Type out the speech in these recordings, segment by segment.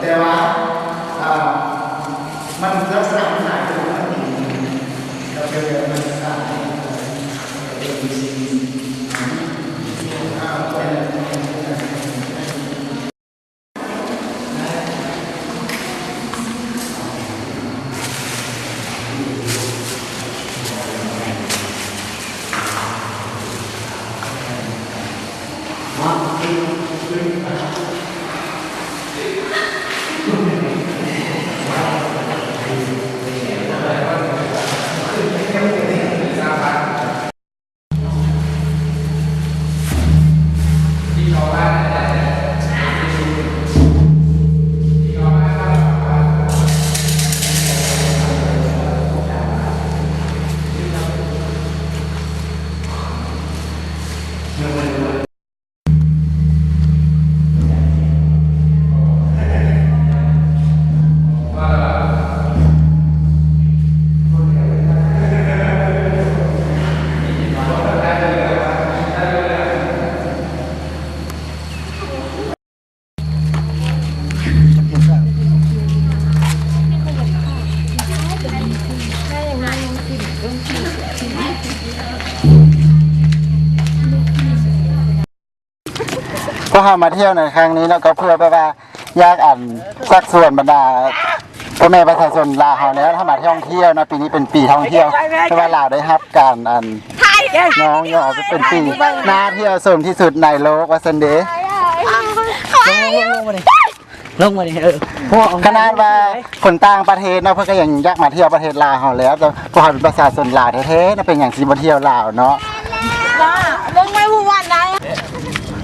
แต่ว่ามันลักษณะมันหายไปมันมีเราเจอมันสายเป็นสิ่ง ก็พามาเที่ยวในครั้งนี้แล้วก็เพื่อไปว่าอยากอ่านสักส่วนบรรดาพ่อแม่ประชาชนลาวเราแล้วถ้ามาท่องเที่ยวนะปีนี้เป็นปีท่องเที่ยวเพราะว่าลาวได้รับการอันน้องยออกเป็นปีน่าเที่ยวสมที่สุดในโลกว่าซันเดย์ลงมาดิเออพ่อขนาดว่าคนต่างประเทศเนาะเพื่อก็ยังอยากมาเที่ยวประเทศลาวเราแล้วแต่พวกเราเป็นประชาชนลาวแท้ๆนะเป็นอย่างสิมาเที่ยวลาวเนาะเบิ่งไม่ผู้วันได้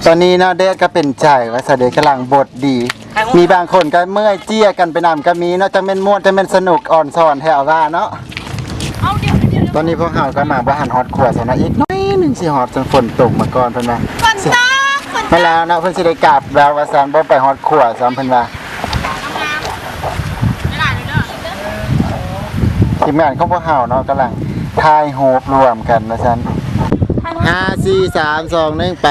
ตอนนี้เนาะเด็กก็เป็นใจว่าเสด็จกำลังบทดี มีบางคนก็เมื่อยเจี้ยกันไปนำก็มีเนาะจะเป็นม่วนจะเป็นสนุกอ่อนสอนแถวว่าเนาะตอนนี้พวกเราก็มาบ้านฮอตขวดใช่นะอีกน้อยหนึงสิฮอตจนฝนตกมาก่อนเพิ่นว่าฝนตกฝนตกแล้วเนาะเพิ่นสิได้กลับแล้วว่าซั่นบ่ไปฮอตขวดซ้ํเพิ่นว่าทีมงานของพวกเราเนาะกำลังทายโฮปรวมกันว่าซั่น ห้าสี่สามสองหนึ่งไป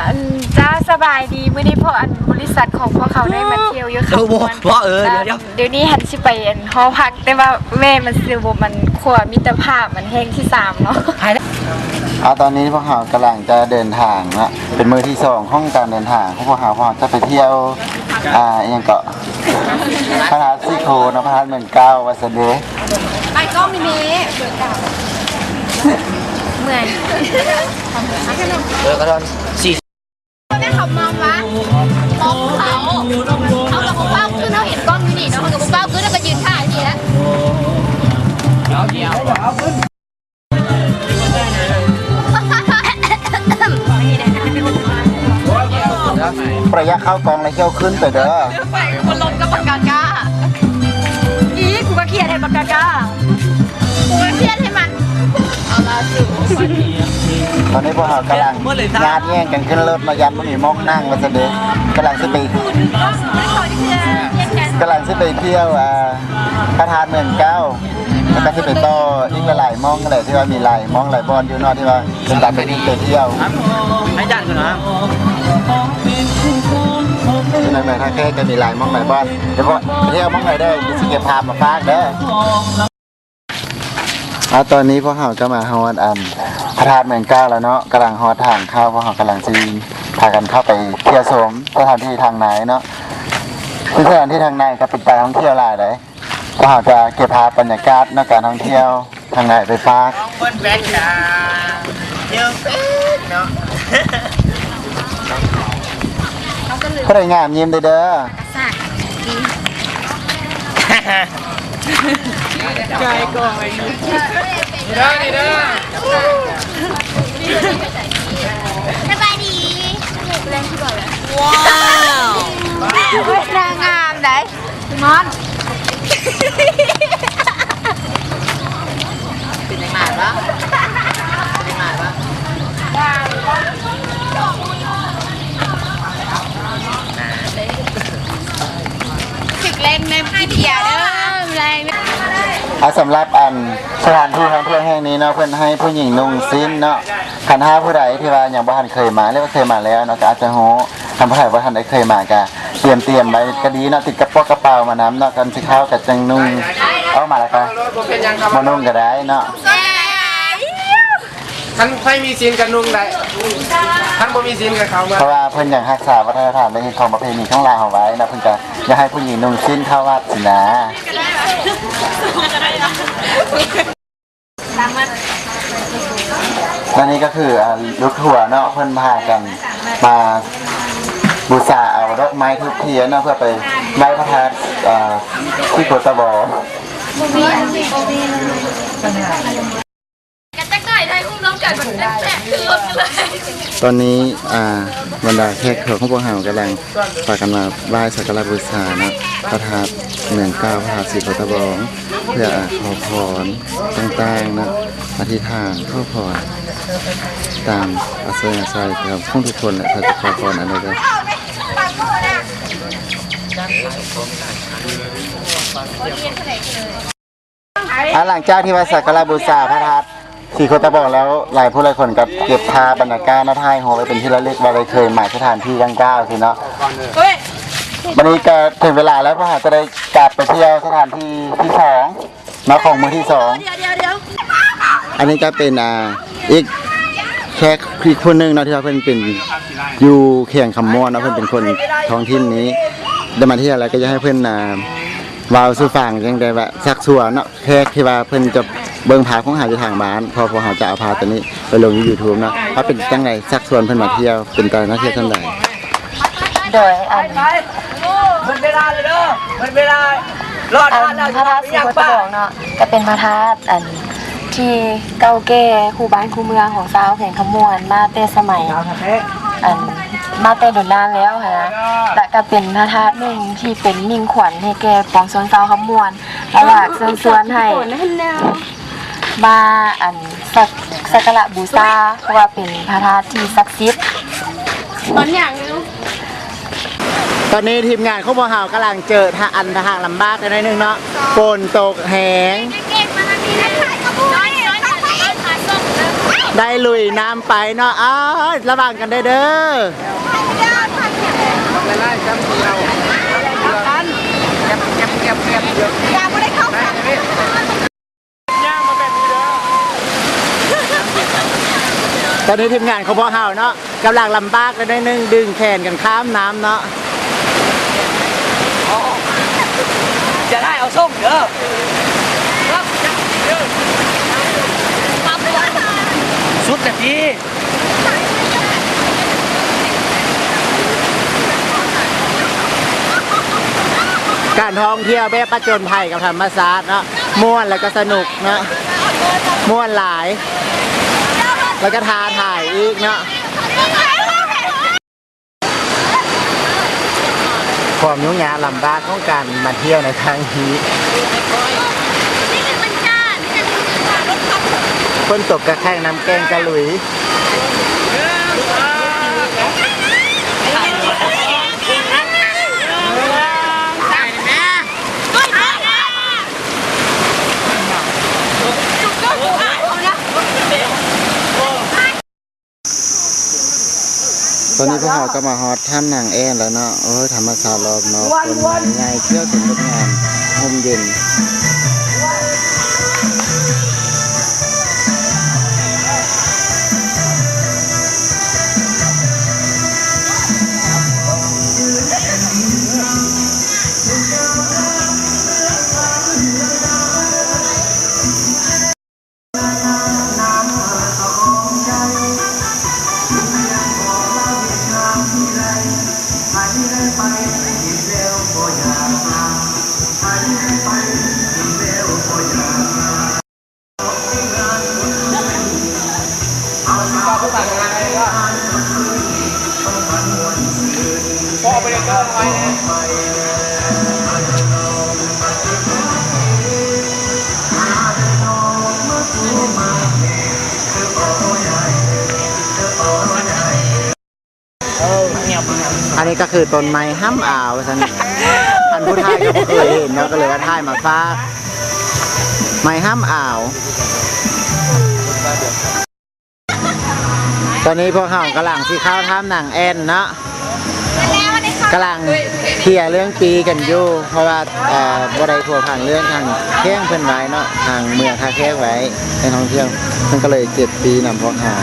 อันจ้าสบายดีเมื่อนี้พออันบริษัทของพวกเขาได้มาเที่ยวเยอะค่ะเออบอกว่าเออเดี๋ยวเดี๋ยว เดี๋ยวนี้หันสิไปอันหอพักแต่ว่าแม่มันซื้อบ่มันขวมิตรภาพมันแห้งที่สามเนาะเอาตอนนี้พวกเรากำลังจะเดินทางนะเป็นมือที่สองของการเดินทางของพวกเราพวกเราจะไปเที่ยวอ่าอหยังเกาะพระธาตุซิโคนะพระธาตุเมืองเก้าวัดสะเดไปก็มินิ เหมือนเออก็โดนสี่แม่เขามองวะมองเขาเขากับปุ๊บเป้าคือเราเห็นกล้องอยู่นี่เนาะเขากับปุ๊บเป้าคือเราก็ยืนถ่ายนี่แหละเอาเดียวประยะเข้ากองเลยเที่ยวขึ้นไปเด้อไปคนลงกับปากกากาอีกูก็เครียดให้ปากกากา ตอนนี้พวกเรากำลังงานแย่งกันขึ้นรถมายันมันมีมองนั่งวัดสะเดกำลังจะไปไม่ขอที่จะเย็นกันกำลังจะไปเที่ยวอ่าพระธาตุเมืองเก้าแล้วก็จะไปต่ออีกหลายๆมองอะไรที่ว่ามีหลายมองหลายบอลอยู่เนอกที่ว่าเป็นการไปเที่ยวให้จัดก่อนนะที่ไหนๆถ้าแค่จะมีหลายมองหลายบ้านเดี๋ยวพอไปเที่ยวมองไหนได้อมีสเก็ตภาพมาฝากเด้อเอาตอนนี้พวกเขาก็มาฮอดอันพระธาตุเมืองเก้าแล้วเนาะกำลังฮอดทางเข้าพวกเขากำลังซีพากันเข้าไปเที่ยวชมสถานที่ทางไหนเนาะซึ่งสถานที่ทางในก็เป็นการท่องเที่ยวหลายเลยพวกเขาจะเก็บภาพบรรยากาศในการท่องเที่ยวทางไหนไปฝากเปิ้ลแบนจ้าเยอะเป็นเนาะผู้ใดงามยิ้มเด้อเด้ ใจก่อนได้ได้สบายดีว้าวแรงงามไหนมอนเป็นยังไงบ้างเป็นยังไงบ้างถึกเล่นแม่พี่เดี อะสำหรับอันสถานที่ท่องเที่ยวแห่งนี้เนาะเพิ่นให้ผู้หญิงนุ่งสิ้นเนาะคันห้าผู้ใดที่ว่ายังบ่ทันเคยมาเรียกว่าเคยมาแล้วเนาะก็อาจจะฮู้ทำผู้ใดบ่ทันได้เคยมาก็เตรียมเตรียมไว้ก็ดีเนาะติดกระเป๋ากระเป๋ามาน้ำเนาะกันสิเข้ากับจังนุ่งเอามาแล้วก็มานุ่งก็ได้เนาะท่านใครมีศีลกันนุ่งได้ท่านบ่มีศีลกับเขามาเพราะว่าเพิ่นอยากรักษาวัฒนธรรมและของประเพณีของลาวเอาไว้นะเพิ่นก็อยากให้ผู้หญิงนุ่งสิ้นเข้าวัดสินะ และนี่ก็คืออ่าลูกถั่วเนาะเพิ่นพากันมาบูชาเอาดอกไม้ทุกเทียนเนาะเพื่อไปไหว้พระธาตุอ่าที่โคตบอ กันจักหน่อยได้หุ้มน้องกันแบบแซ่บคือรถเลยตอนนี้อ่าบรรดาแขกของพวกเรากำลังพากันมาไหว้สักการะบูชานะพระธาตุเมืองเก้าพระธาตุสีโกตะบอง เพื่อขอพรต่างๆนะอธิษฐานขอพรตามอาศัยอาศัยครับทุกคนแหละถ้าจะขอพรอะไรก็อะหลังจากที่ว่าสักการะบูชาพระธาตุ สีโคตะบองแล้วหลายผู้หลายคนก็เก็บภาพบรรยากาศนาทายโฮไว้เป็นที่ระลึกว่าได้เคยมาสถานที่ดังกล่าวสิเนาะวันนี้ก็ถึงเวลาแล้วพวกเราจะได้กลับไปเที่ยวสถานที่ที่สองเนาะของมือที่สองเดี๋ยวเดี๋ยวเดี๋ยวอันนี้ก็เป็นอ่าอีกแค่อีกคนหนึ่งเนาะที่ว่าเพิ่นเป็นอยู่เขียงคำม่วนเนาะเพิ่นเป็นคนท้องถิ่นนี้ได้มาเที่ยวแล้วก็จะให้เพิ่นอ่าวาวสู่ฟังจังได้ว่าสักส่วนเนาะแค่ที่ว่าเพิ่นจะ เบิ่งภาของหาอยู่ทางบ้าน พอพอเขาจะเอาภาตัวนี้ไปลงใน YouTube เนาะว่าเป็นจังไดสักส่วนเพิ่นมาเที่ยวเป็นตอนนักเที่ยวท่านใดโดยอันมันเวลาเลยเด้อมันเวลารอดอันพระธาตุสีโคตะบองเนาะก็เป็นพระธาตุอันที่เก่าแก่คู่บ้านคู่เมืองของชาวแห่งขมวนมาแต่สมัยอันมาแต่โดนนานแล้วค่ะนะแต่ก็เป็นพระธาตุหนึ่งที่เป็นมิ่งขวัญให้แก่ปองชนชาวขมวนแล้วอยากเชิญชวนให้ มาอันสักสักการะบูชาเพราะว่าเป็นพระธาตุที่ศักดิ์สิทธิ์ตอนอย่างนึงตอนนี้ทีมงานของพวกเรากำลังเจอทางอันทางลำบากกันหน่อยหนึงเนาะฝนตกแหงเก่งมาทางนี้ได้ถ่ายกระปุกน้อยน้อยถ่ายถ่ายส่งเลยได้ลุยน้ำไปเนาะอ้าวระวังกันได้เด้อไม่ไล่จำเดียวเก็บเก็บเก็บเก็บเยอะ อย่าไม่ได้เข้าค่ะ ย่างมาแบบนี้เด้อ ตอนนี้ทีมงานเของพวกเราเนาะกำลังลำบากกันหน่อยหนึงดึงแขนกันข้ามน้ำเนาะจะได้เอาส้มเด้อสุดนาทีการท่องเที่ยวแบบประจนภัยกับธรรมศาสตร์เนาะม่วนแล้วก็สนุกเนาะม่วนหลาย แล้วก็ท้าถ่ายอีกเนาะความยุ่งยากลำบากของการมาเที่ยวในครั้งนี้คนตกกระแข้งน้ำแกงกะหลุย ต อนนี้พวกเราก็มาฮอตท่านางแอนแล้วเนาะเอ้ยธรรมศาสตร์รอบเนาะคนง่ายเที่ยวสวยงามห่มเย็น ออันนี้ก็คือต้นไม้ห้ามอ่าวสันอันผู้ทายก็บ่เคยเห็นเนาะก็เลยว่าทายมาฝากไม้ห้ามอ่าว ตอนนี้พวกเขากำลังสิเข้าท่ามหนังแอนเนาะกำลังเคลียร์เรื่องปีกันอยู่เพราะว่าเอ่อบ่ได้ผัวพันเรื่องทางแข้งเพิ่นไว้เนาะทางเมืองท่าแข้งไว้ในท่องเที่ยวมันก็เลยเจ็ดปีนำพวกเขา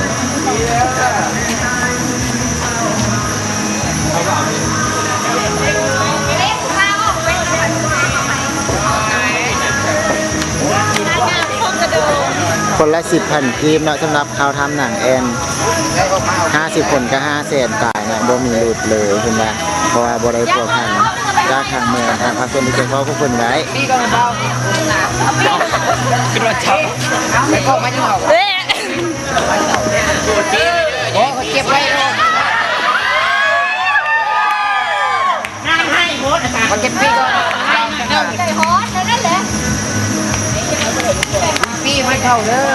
คนละสิบพันกีบเนาะสำหรับเขาทำหนังแอนห้าสิบคนก็ห้าแสนตายเนะบ่มีหลุดเลยคุณว่าเพราะว่าบ่ได้ผัวพันจาทางเมืองทางพระเป็นที่เฉพาะพวกคนไว้พี่ก็เบาขึ้นมาจับไม่เข้าไม่ถึงเอาเอ๊ะโอ้เขาเก็บไว้เลยเขาเก็บพี่ก่อนพี่ ไม่เข้าเด้อ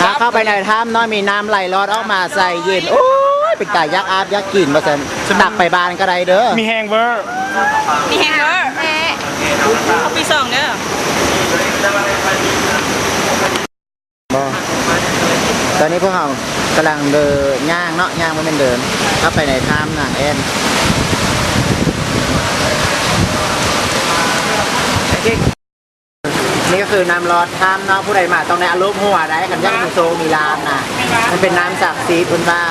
ถ้าเข้าไปในถ้ำน้อยมีน้ำไหลลอดออกมาใส่เย็น โอ้ยเป็นตายักษ์อาบยักษ์กินมาสันหนักไปบานก็ได้เด้อ มีแฮงเวอร์ มีแฮงเกอร์เขาปีสองเด้อ ตอนนี้พวกเรากำลังเดินย่างเนาะย่างไมันเป็นเดินเข้าไปในถ้ำนางแอนนี่ก็คือน้ำร้อนถ้ำเนาะผู้ใดมาต้องในอารมณ์หัวได้กันยักมีโซมีลามนะมันเป็นน้ำศักดิ์สิทธิ์คุณป้า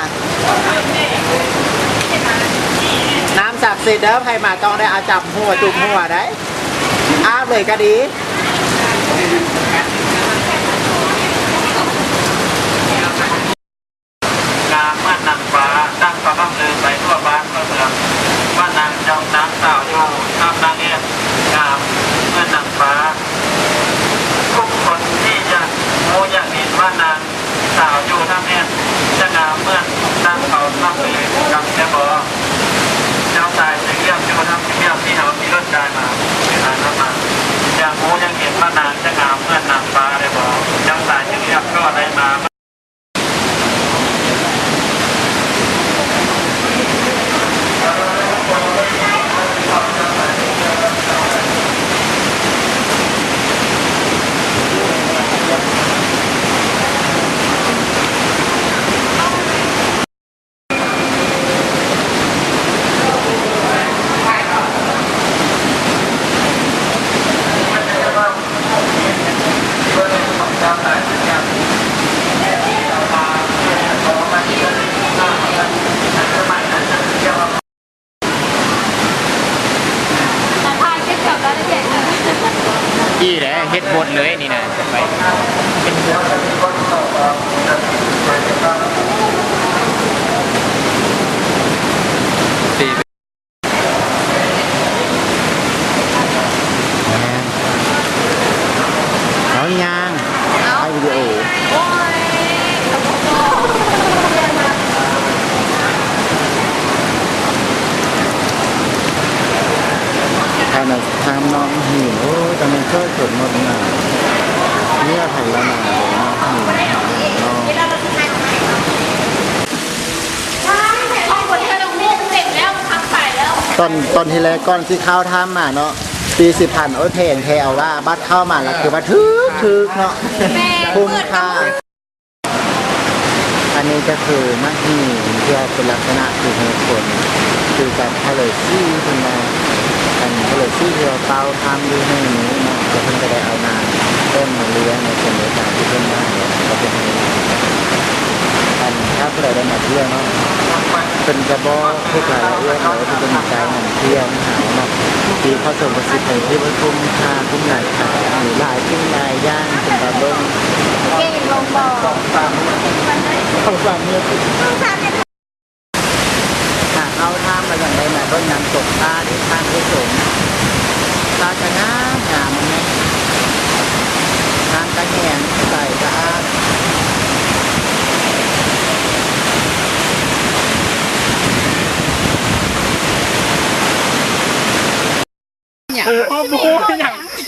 น้ำศักดิ์สิทธิ์เด้อใครมาต้องได้อาจับหัวจุ่มหัวได้อาบเลยก็ดี งามม่านนางฟ้าตั้งประบังลือไปทั่วบ้านทั่วเมืองว่านางน้ำสาวอยู่ทำนางเอ็นงามเมื่อนางฟ้า ทุกคนที่จะโมอยากเห็นว่านางสาวอยู่ทำเอ็นจะงามเมื่อนางเขาทำเลยกับเจ้าบอเจ้าชายจะเยี่ยมอยู่ทำเยี่ยมที่เขามีรถกายมาเวลานั้นมาอยากโมอยากเห็นว่านางจะงามเมื่อนางฟ้าได้บอเจ้าชายจะเยี่ยมก็ได้มา พี่แหละเฮ็ดบดเลยนี่นะไป เอายางเอาวิดีโอทางนั้นทางน้องหิวโอ้ยแต่มันเคยสดหมดหนาเนี่ยไผ่ละหนาเลยเนาะหิวเนาะ ห้องคนที่เราเรียกเสร็จแล้วพักใส่แล้ว ตอนตอนที่แรกก่อนที่เข้าถ้ำมาเนาะปีสิบพันโอ้ยเพนแทเอาว่าบัตรเข้ามาแล้วคือว่าทึกทึกเนาะคุ้มค่าอันนี้ก็คือมักหีที่ว่าเป็นลักษณะคือเหตุผลคือการทะเลซี่ขึ้นมาอันทะเลซี่ที่เราเต้าทำอยู่ในนี้เนาะก็เพิ่งจะได้เอานาต้นมาเลี้ยงในส่วนในการที่เพิ่นได้เนี่ยก็เป็นอย่างนี้อันถ้าผู้ใดได้มาเที่ยวเนาะ เป็นกระบอกทุกรายละเอียดเลยเป็นใจหนังเที่ยวหาเนาะที่เขาส่งประสิทธิ์ในที่ว่าคุ้มค่าคุ้มหลายขายมีหลายขึ้นหลายย่างเป็นตาเบิ้งเก่งลงบ่อเขาฟังเนี่ยหากเอาท่ามาอย่างไรมาต้นน้ำตกตาที่ทางที่สูงตาจะงามงามันไหมทางกระแหงใส่กระอาด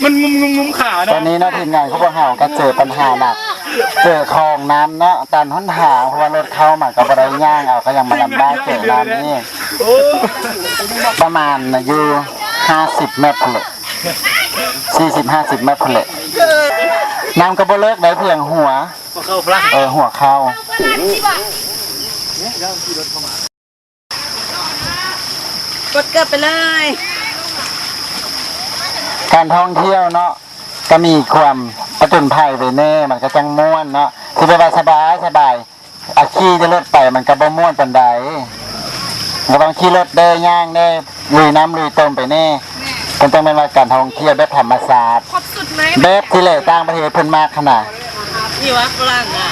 มันงุมงุมงุมขาตอนนี้เนาะทีมงานเขาบอกเฮาก็เจอปัญหาหนัก เจอคลองน้ำเนาะตันห้นหางเพราะว่ารถเข้ามาก็บ่ได้ย่างเอาก็ยังมาลำบากเจอน้ำนี่ประมาณอายุ50 เมตรเลย40 50 เมตรเลยน้ำก็บ่เลิกได้เพียงหัว เข้าพลังเออหัวเข้า กดเกิดไปเลย การท่องเที่ยวเนาะก็มีความประจนภัยไปแน่ มันก็จังม่วนเนาะที่ไปว่าสบายสบายอาขี่จะรถไปมันก็บ่ม่วนปานใดก็ต้องขี่รถเด้อย่างเด้ลุยน้ำลุยต้มไปแน่มันต้องเป็นว่าการท่องเที่ยวแบบธรรมศาสตร์ครบสุดไหมแบบที่เหลต่างประเทศเพิ่นมากขนาดนี่วะฝรั่งอะ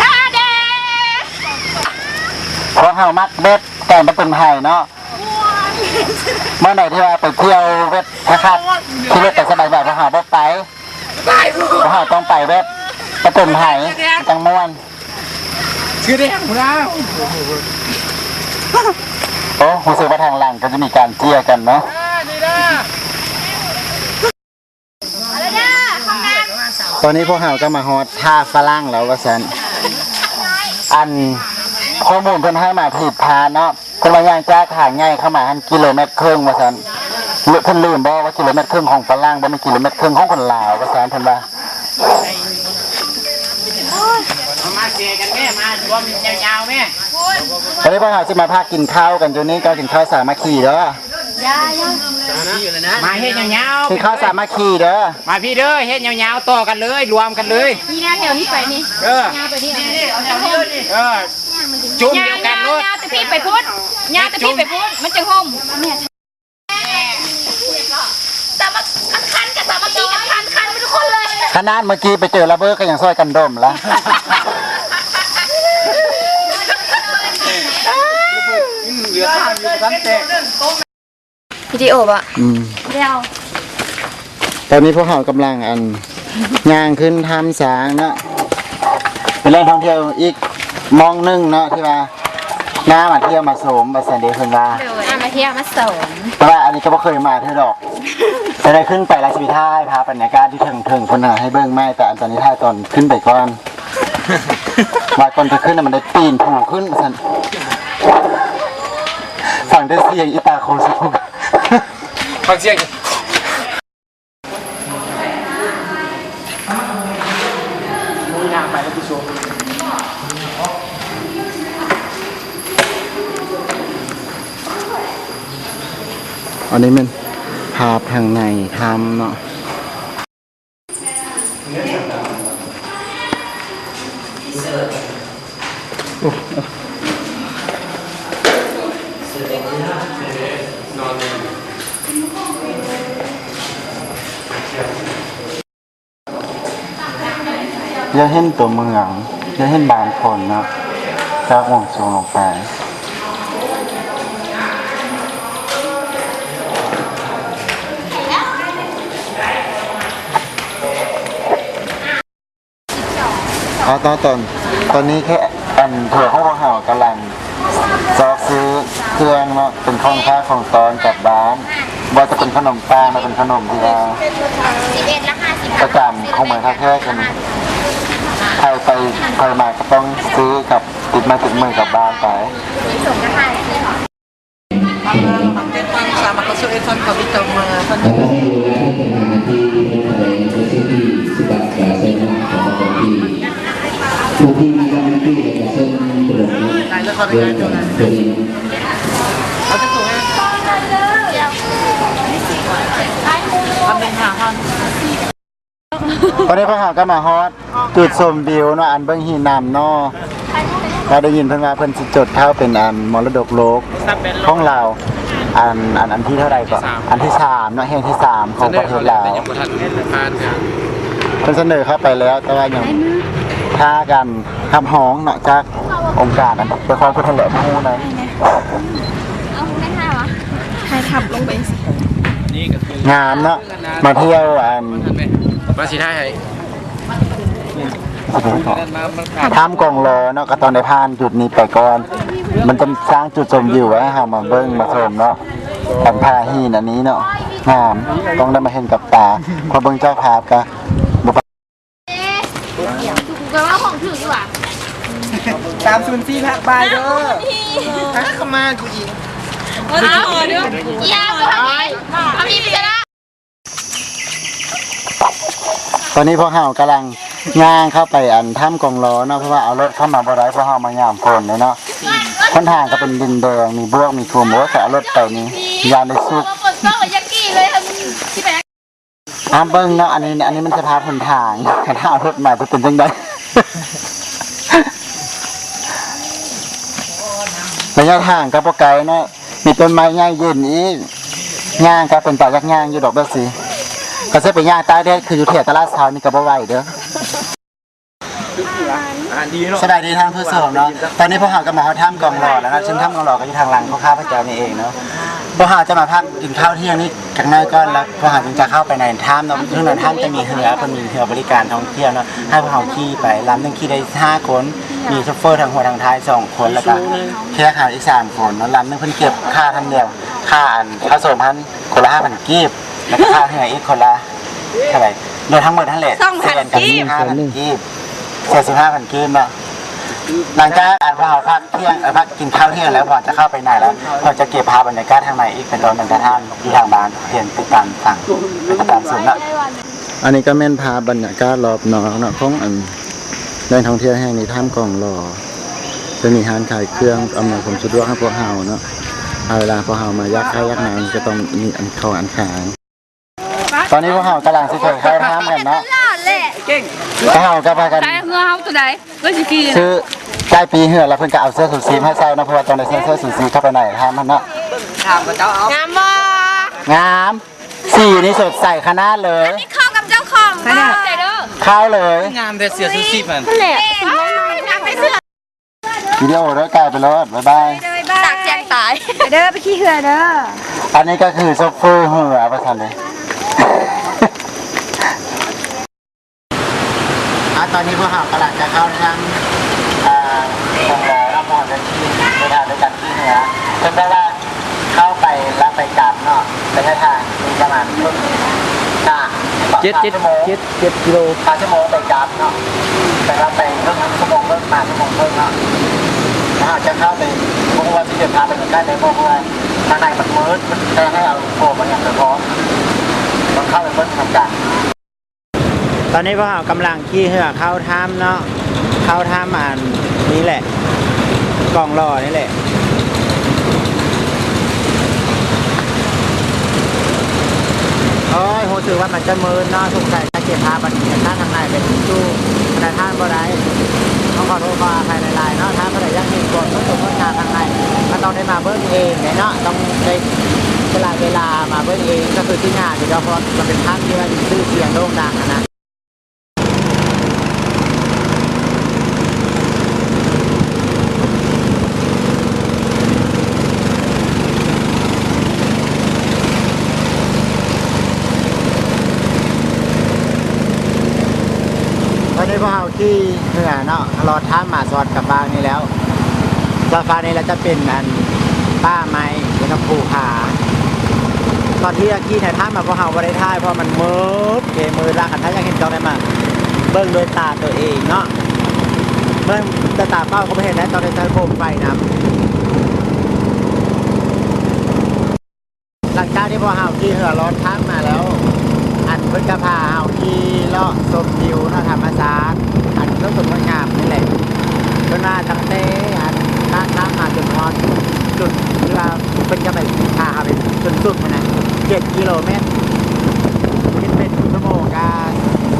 ท่าเดเพราะเฮามักแบบการประจนภัยเนาะ เมื่อไหร่ที่ว่าไปเที่ยวแบบคักๆขี่รถไปสบายๆเพราะเฮาบ่ไปเพราะเฮาต้องไปแบบประจนภัยจังม่วนชื่อแดงนะโอ้รู้สึกว่าทางหลังก็จะมีการเจียกันเนาะตอนนี้พวกเราก็มาฮอดท่าฝรั่งแล้วว่าสันอันข้อมูลเพิ่นให้มาผิดพานเนาะ เพิ่นว่าย่างจ้าขางง่ายเข้ามาหันกิโลเมตรครึ่งว่าสันหรือเพิ่นลืมบ่ว่ากิโลเมตรครึ่งของฝรั่งบ่แม่นกิโลเมตรครึ่งของคนลาวว่าสันเพิ่นว่ามาเสียกันแม่มารวมยาวๆแม่ตอนนี้พวกเราจะมาพากินข้าวกันอยู่นี่ก็กินข้าวสามัคคีเด้อมาเฮ็ดยาวกินข้าวสามัคคีเด้อๆมาพี่เด้อเฮ็ดยาวๆต่อกันเลยรวมกันเลยนี่นะแถวนี้ไปนี่ เออยาวไปนี่เออจุ่มเดียวกันร ถยาต่พี่ไปพูดยาต่พี่ไปพูดมันจะห่มแต่มาคันกับสามัคคีกับคันคันเป็นทุกคนเลยขนาดเมื่อกี้ไปเจอระเบิดก็ยังซอยกันดมแล้วเหลือข้างอยู่กันแตกวิดีโอปะอืมเดียวตอนนี้พวกเขากำลังอันย่างขึ้นทำสางเนาะเป็นแหล่งท่องเที่ยวอีกมองหนึงเนาะที่ว่า น้ามาเที่ยวมาโสมมาสันเดย์เพิ่นว่าอะมาเที่ยวมาสมแต่ว่าอันนี้ก็บ่เคยมาเท่าดอกจะได้ขึ้นไปราชวิทายพาบรรยากาศที่ถึงถึงคนน่ะให้เบิ่งไม่แต่อันตอนนี้ท่ายตอนขึ้นไปก่อนว่าก่อนจะขึ้นน่ะมันได้ปีนผูขึ้นสันฝั่งได้เสียงอีตาโคสุกฟังเสียง อันนี้มันภาพทางในทำเนาะอย่าเห็นตัวเมืองอย่าเห็นบางคนนะจากวงสูงลงไป อ๋อตอนตอนตอนนี้แค่อันเผื่อข้าวเห่ากำลังซอกซื้อเครื่องเนาะเป็นของค่าของตอนกลับบ้านว่าจะเป็นขนมปังมาเป็นขนมที่ว่าสิบเอ็ดละห้าสิบประจำของเหมือนคาแค่กันใครไปใครมาก็ต้องซื้อกับติดมาติดมือกลับบ้านไปส่งละห้าสิบ Karena itu adalah posisi sebab berlaku dan dari ตอนนี้พวกเราก็มาฮอตจุดชมวิวเนาะอันเบิ้งหินนำเนาะเราได้ยินเพิ่นว่าเพิ่นสิจดเท่าเป็นอันมรดกโลกของเราอันอันอันที่เท่าไรก่อนอันที่สามเนาะแห่งที่สามของประเทศลาวยังบ่ทันพาเพิ่นเสนอเข้าไปแล้วแต่ว่ายังท่ากันทำห้องเนาะจาก องค์การอันเป็นความพุทธเหลือมูนะเอาไม่ห้าวะให้ทับลงไปนี่ก็คืองามเนาะมาเที่ยวอันมาสิได้ให้มามันขาดท่ามกองรอเนาะก็ตอนได้ผ่านจุดนี้ไปก่อน มันจะสร้างจุดชมวิวไว้ให้เรามาเบิ้งมาชมเนาะปันพาหินอันนี้เนาะงามต้องได้มาเห็นกับตาพอเบิ่งเจ้าภาพก็บ่ปะ ก็ว่าของถือดีกว่า ตามศูนย์สี่พักบายเด้อฮะเข้ามากูอีกเอาเดี๋ยวยาก็ทำไมทำพี่พิจารณาตอนนี้พวกเฮากำลังย่างเข้าไปอันถ้ำกองล้อเนาะเพราะว่าเอารถเข้ามาบ่ได้เพราะเฮามายามฝนเลยเนาะคนทางก็เป็นดินแดงมีบวกมีกลุ่มโอ้แต่เอารถไปนี้ยานได้สุกฝนตกเลยยักกี้เลยทำที่แบงห้ามเบิ่งเนาะอันนี้อันนี้มันสภาพหนทางถ้าเอารถมาจะเป็นจังได ระ ยะทางก็บ่ไกลเนาะมีต้นไม้ใหญ่ยืนอีกย่างก็เป็นตายักย่างอยู่ดอกแบบสิก็สิไปย่างใต้แดดคืออยู่แถวตลาดเช้านี่ก็บ่ไหวเด้ออ่านดีเนาะสบายดีทางผู้ชมเนาะตอนนี้พวกเราก็มาเขาถ้ำกองหล่อแล้วนะซึ่งถ้ำกองหล่อก็อยู่ทางหลังพ่อข้าพเจ้านี่เองเนาะ พวกเราจะมาพักกินข้าวเที่ยงนี่กันน้อยก่อนแล้วพวกเราจึงจะเข้าไปในถ้ำเนาะซึ่งในถ้ำจะมีเรือเป็นมีเรือบริการท่องเที่ยวเนาะให้พวกเราขี่ไปลำหนึงขี่ได้ห้าคนมีโชเฟอร์ทางหัวทางท้ายสองคนแล้วก็แค่ขาอีกสามคนเนาะลำหนึงเพิ่นเก็บค่าทันเดียวค่าอันผสมพันคนละห้าพันกีบแล้วก็ค่าเรืออีกคนละเท่าไหร่โดยทั้งหมดทั้งแหละเสียกันห้าพันกีบเสียสิบห้าพันกีบเนาะ หลังจากอ่านพอเราพักเที่ยงเอ่อพักกินข้าวเที่ยงแล้วพอจะเข้าไปไหนแล้วพอจะเก็บภาพบรรยากาศทางในอีกเป็นตอนหนึ่งกระท่านอยู่ทางบ้านเพียนติดตามสั่งติดตามสูงละอันนี้ก็แม่นภาพบรรยากาศรอบนอกเนาะของอันแหล่งท่องเที่ยวแห่งนี้ท่ามกล่องหล่อจะมีร้านขายเครื่องอำนวยความสะดวกให้พวกเฮาเนาะเอาเวลาพวกเฮามายักค่ายยักนางก็ต้องมีอันเข้าอันขายตอนนี้พวกเฮากำลังสิเคยเข้าท่ามกันเนาะแหละเก่งพวกเฮาก็พากันได้เฮือเฮาตัวใดก็สิกินซื้อ ใกล้ปีเหือแล้วเพิ่นก็เอาเสื้อสูทสีมาให้ใส่นะเพราะว่าตอนในเสื้อเสื้อสูทสีเข้าไปไหนทำมันเนาะถามกับเจ้าเอางามบ่งามสีนี่สดใสขนาดเลยเข้ากับเจ้าของบ่ใจเด้อเข้าเลยงามแต่เสียสุสิมันแหละทำไปเสื้อวิดีโอด้วยกลายไปรถบ๊ายบายตากแจงตายเด้อไปขี้เหือเด้ออันนี้ก็คือโซเฟอร์เหือประทันเลยอะตอนนี้พวกเรากำลังจะเข้าทางอ่าโรงแร มแล้วมองกันที่เวลาด้วยกันที่เหนือจำได้ว่าเข้าไปแล้วไปกลับเนาะระยะทางมีประมาณครึ่งหน้าเจ็ดเจ็ดชั่วโมงเจ็ดเจ็ดกิโลห้าชั่วโมงไปกลับเนาะแต่เราไปครึ่งชั่วโมงเพิ่มมาชั่วโมงเพิ่มเนาะถ้าจะเข้าไปพวกว่าที่เดินทางไปถึงได้ในพวกว่าทางในมันมืดมันจะให้เอาโผล่มาอย่างเดียวพอต้องเข้าไปเพิ่มทำการตอนนี้พวกเรากำลังขี่เหือเข้าถ้ำเนาะเข้าถ้ำอันนี้แหละ กล่องรอนี่แหละโอ้ยโหถือว่ามันจะมืนเนาะถูกใจจะเก็บภาพบันทึกท่านทางในเป็นชู้กระท่านบ่ได้ต้องขอโทษขออภัยหลายๆเนาะถ้าบ่ได้อยังเห็นก่อนต้องส่งงานทางในก็ต้องได้มาเบิ้งเองเนาะต้องได้เวลาเวลามาเบิ้งเองก็คือที่งานอยู่แล้วเพราะมันเป็นท่านที่ว่ามีชื่อเสียงโด่งดังอะนะตอนนี้พวกเรา ที่เหนือเนาะรอท่ามาสอดกับบางนี่แล้วสาฟ้านี้เราจะเป็นอันป้าไม้แล้วก็ภูผาตอนที่อากี้เนี่ยท่ามาพวกเราบ่ได้ท่ายเพราะมันมืดเกมืดละกันถ้าอยากเห็นจองได้มาเบิ่งด้วยตาตัวเองเนาะเบิ่งแต่ตาเป้าก็ไม่เห็นได้ตอนในใช้โคมไฟนะหลังจากที่พวกเราขี่เรือร้อนท่ามาแล้ว เพื่อจะพาเอาที่เลาะชมวิวนาะธรรมศาสตร์อันก็สวยงามนี่แหละเพื่อน้าตั้งเต้อันตั้งตั้งมาจนฮอดจุดที่ว่าเพื่อจะไปพาเอาไปจนสุดนะเจ็ดกิโลเมตรคิดเป็นชั่วโมงก็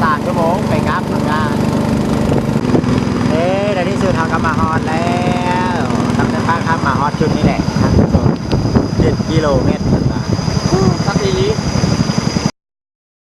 สามชั่วโมงไปครับเหมือนเอ๊ะในที่สุดเราก็มาฮอดแล้วทำเส้นทางข้ามมาฮอดจุดนี้แหละเจ็ดกิโลเมตรสักอีลิ